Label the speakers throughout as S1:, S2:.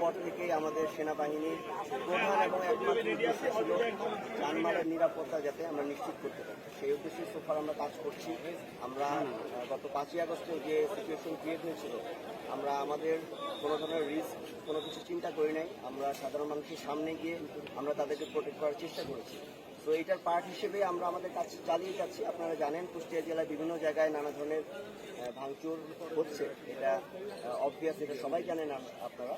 S1: পর থেকেই আমাদের সেনাবাহিনীর প্রধান এবং একমাত্র উদ্দেশ্য ছিল জানমালের নিরাপত্তা যাতে আমরা নিশ্চিত করতে পারি। সেই উদ্দেশ্যে সোফার আমরা কাজ করছি। আমরা গত পাঁচই আগস্টে যে সিচুয়েশন ক্রিয়েট হয়েছিল, আমরা আমাদের কোনো ধরনের রিস্ক কোনো কিছু চিন্তা করি নাই। আমরা সাধারণ মানুষের সামনে গিয়ে আমরা তাদেরকে প্রোটেক্ট করার চেষ্টা করেছি। তো এটার পার্ট হিসেবে আমরা আমাদের কাজ চালিয়ে যাচ্ছি। আপনারা জানেন, কুষ্টিয়া জেলায় বিভিন্ন জায়গায় নানা ধরনের ভাঙচুর হচ্ছে। এটা অবভিয়াস এটা সবাই জানেন আপনারা।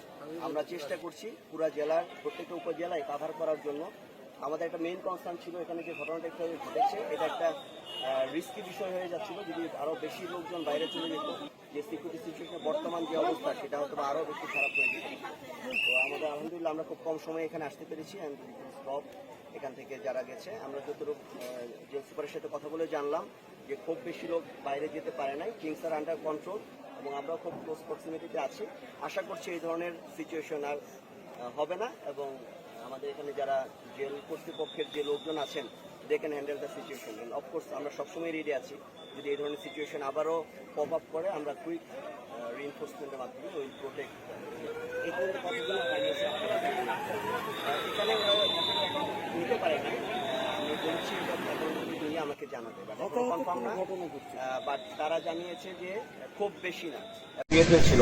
S1: আমরা চেষ্টা করছি পুরা জেলার, প্রত্যেকটা উপজেলায় কাভার করার জন্য। আমাদের একটা মেইন কনসার্ন ছিল এখানে যে ঘটনাটা একটু ঘটেছে। এটা একটা রিস্কি বিষয় হয়ে যাচ্ছিল। যদি আরও বেশি লোকজন বাইরে চলে যেত, যে সিকিউরিটি সিচুয়েশনের বর্তমান যে অবস্থা, সেটা হয়তো আরও আরও বেশি খারাপ হয়ে যেত। তো আমাদের আলহামদুলিল্লাহ আমরা খুব কম সময়ে এখানে আসতে পেরেছি। অ্যান্ড স্টপ এখান থেকে যারা গেছে, আমরা যতটুকু জেল সুপারের সাথে কথা বলে জানলাম যে খুব বেশি লোক বাইরে যেতে পারে নাই। কিংস আর আন্ডার কন্ট্রোল এবং আমরাও খুব ক্লোজ প্রক্সিমিটিতে আছি। আশা করছি এই ধরনের সিচুয়েশন আর হবে না এবং আমাদের এখানে যারা জেল কর্তৃপক্ষের যে লোকজন আছেন they can handle the situation of course আমরা সবসময় রেডি আছি। যদি এই ধরনের সিচুয়েশন আবারও পপ আপ করে আমরা কুইক রিএনফোর্সমেন্টের মাধ্যমে ওই প্রোটেক্ট এই এখানে নিতে পারে না। আমি বলছি নিয়ে আমাকে জানাতে কনফার্ম না বাট তারা জানিয়েছে যে খুব বেশি না। হয়েছিল।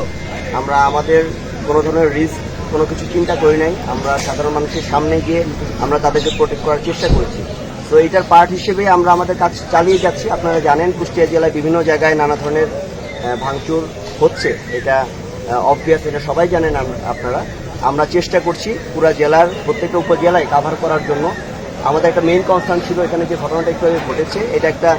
S1: আমরা আমাদের কোনো ধরনের রিস্ক কোনো কিছু চিন্তা করি নাই। আমরা সাধারণ মানুষের সামনে গিয়ে আমরা তাদেরকে প্রোটেক্ট করার চেষ্টা করেছি। তো এটার পার্ট হিসেবে আমরা আমাদের কাজ চালিয়ে যাচ্ছি। আপনারা জানেন, কুষ্টিয়া জেলায় বিভিন্ন জায়গায় নানা ধরনের ভাঙচুর হচ্ছে। এটা অবভিয়াস এটা সবাই জানেন আপনারা। আমরা চেষ্টা করছি পুরা জেলার, প্রত্যেকটা উপজেলায় কাভার করার জন্য। আমাদের একটা মেইন কনসার্ন ছিল এখানে যে ঘটনাটা একটু ঘটেছে। এটা একটা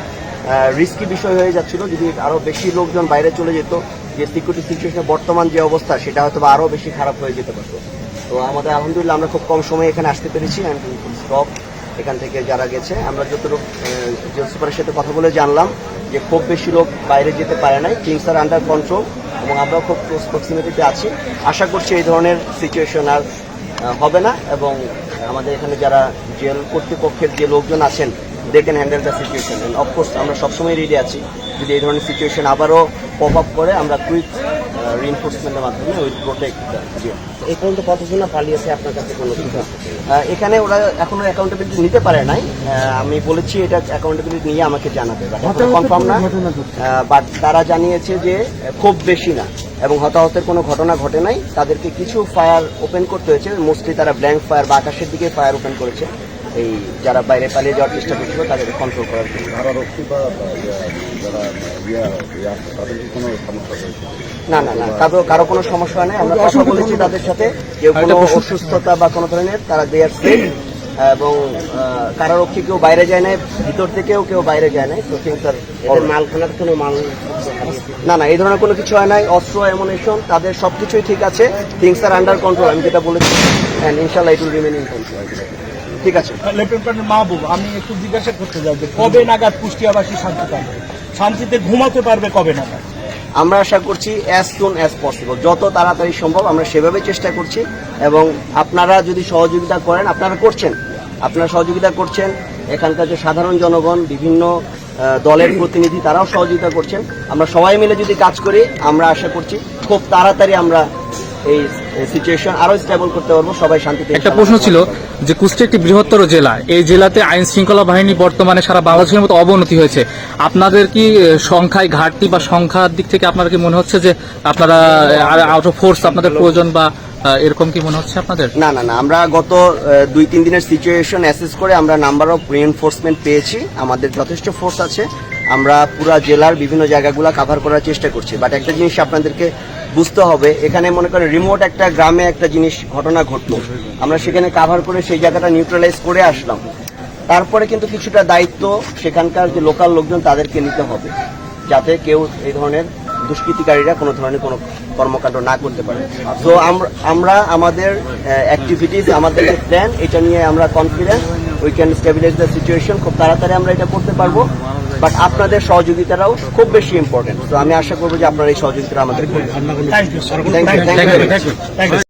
S1: রিস্কি বিষয় হয়ে যাচ্ছিল। যদি আরও বেশি লোকজন বাইরে চলে যেত, যে সিকিউরিটি সিচুয়েশনের বর্তমান যে অবস্থা, সেটা হয়তো বা আরও বেশি খারাপ হয়ে যেতে পারতো। তো আমাদের আলহামদুলিল্লাহ আমরা খুব কম সময়ে এখানে আসতে পেরেছি। অ্যান্ড স্টপ এখান থেকে যারা গেছে, আমরা যতটুকু জেল সুপারের সাথে কথা বলে জানলাম যে খুব বেশি লোক বাইরে যেতে পারে নাই কিংস আর আন্ডার কন্ট্রোল এবং আমরাও খুব ক্লোজ প্রক্সিমিটিতে আছি। আশা করছি এই ধরনের সিচুয়েশন আর হবে না এবং আমাদের এখানে যারা জেল, কর্তৃপক্ষের যে লোকজন আছেন they can handle the situation of course আমরা সবসময় রেডি আছি। যদি এই ধরনের সিচুয়েশন আবারও পপ আপ করে, আমরা কুইক রিএনফোর্সমেন্টের মাধ্যমে ওই প্রোটেক্ট এই পর্যন্ত কতজন পালিয়েছে আপনার কাছে কোনো কিছু? এখানে ওরা এখনও অ্যাকাউন্টেবিলিটি নিতে পারে নাই। আমি বলেছি এটা অ্যাকাউন্টেবিলিটি নিয়ে আমাকে জানাবে কনফার্ম না। বাট তারা জানিয়েছে যে খুব বেশি না এবং হতাহতের কোনো ঘটনা ঘটে নাই। তাদেরকে কিছু ফায়ার ওপেন করতে হয়েছে। মোস্টলি তারা ব্ল্যাঙ্ক ফায়ার বা আকাশের দিকে ফায়ার ওপেন করেছে। এই যারা বাইরে পালিয়ে যাওয়ার চেষ্টা করছিল তাদেরকে কন্ট্রোল করার জন্য।
S2: তাদের
S1: না না না কারও কারও কোনো সমস্যা হয় নেই। আমরা কথা বলেছি তাদের সাথে কেউ কোনো অসুস্থতা। বা কোনো ধরনের তারা দেয়ার সেফ এবং কারারক্ষী কেউ বাইরে যায় নাই ভিতর থেকেও কেউ বাইরে যায় নাই তো আর এদের মালখানার কোনো মাল না না এই ধরনের কোনো কিছু হয় নাই অস্ত্র এমনেশন তাদের সবকিছুই ঠিক আছে। থিংস আর আন্ডার কন্ট্রোল আমি যেটা বলেছি। অ্যান্ড ইনশাল্লাহ it will remain in control ঠিক আছে।
S3: লেফটেন্যান্ট মাহবুব আমি একটু জিজ্ঞাসা করতে যাই যে কবে নাগাদ কুষ্টিয়াবাসী শান্তি পাবে? শান্তিতে ঘুমাতে পারবে কবে নাগাদ?
S1: আমরা আশা করছি অ্যাজ সুন অ্যাজ পসিবল যত তাড়াতাড়ি সম্ভব আমরা সেভাবে চেষ্টা করছি এবং আপনারা যদি সহযোগিতা করেন আপনারা করছেন। আপনারা সহযোগিতা করছেন এখানকার যে সাধারণ জনগণ বিভিন্ন দলের প্রতিনিধি তারাও সহযোগিতা করছেন। আমরা সবাই মিলে যদি কাজ করি আমরা আশা করছি খুব তাড়াতাড়ি আমরা এই সিচুয়েশন আরও স্টেবল করতে পারব সবাই শান্তিতে
S4: একটা প্রশ্ন ছিল যে কুষ্টিয়া একটি বৃহত্তর জেলা। এই জেলাতে আইন শৃঙ্খলা বাহিনী বর্তমানে সারা বাংলাদেশের মতো অবনতি হয়েছে। আপনাদের কি সংখ্যায় ঘাটতি বা সংখ্যার দিক থেকে আপনার কি মনে হচ্ছে যে আপনারা আউট অফ ফোর্স আপনাদের প্রয়োজন বা এরকম কি মনে হচ্ছে আপনাদের?
S1: না না না আমরা গত দুই তিন দিনের সিচুয়েশন অ্যাসেস করে আমরা নাম্বার অফ রিএনফোর্সমেন্ট পেয়েছি। আমাদের যথেষ্ট ফোর্স আছে। আমরা পুরা জেলার বিভিন্ন জায়গাগুলো কাভার করার চেষ্টা করছি। বাট একটা জিনিস আপনাদেরকে বুঝতে হবে, এখানে মনে করেন রিমোট একটা গ্রামে একটা জিনিস ঘটনা ঘটলো। আমরা সেখানে কাভার করে সেই জায়গাটা নিউট্রালাইজ করে আসলাম। তারপরে কিন্তু কিছুটা দায়িত্ব সেখানকার যে লোকাল লোকজন তাদেরকে নিতে হবে, যাতে কেউ এই ধরনের দুষ্কৃতিকারীরা কোনো ধরনের কোনো কর্মকাণ্ড না করতে পারে। তো আমরা আমাদের অ্যাক্টিভিটিস আমাদের প্ল্যান এটা নিয়ে আমরা confidence we can stabilise the situation খুব তাড়াতাড়ি আমরা এটা করতে পারব। বাট আপনাদের সহযোগিতাটাও খুব বেশি ইম্পর্টেন্ট তো আমি আশা করব যে আপনারা এই সহযোগিতা আমাদের.
S3: Thank you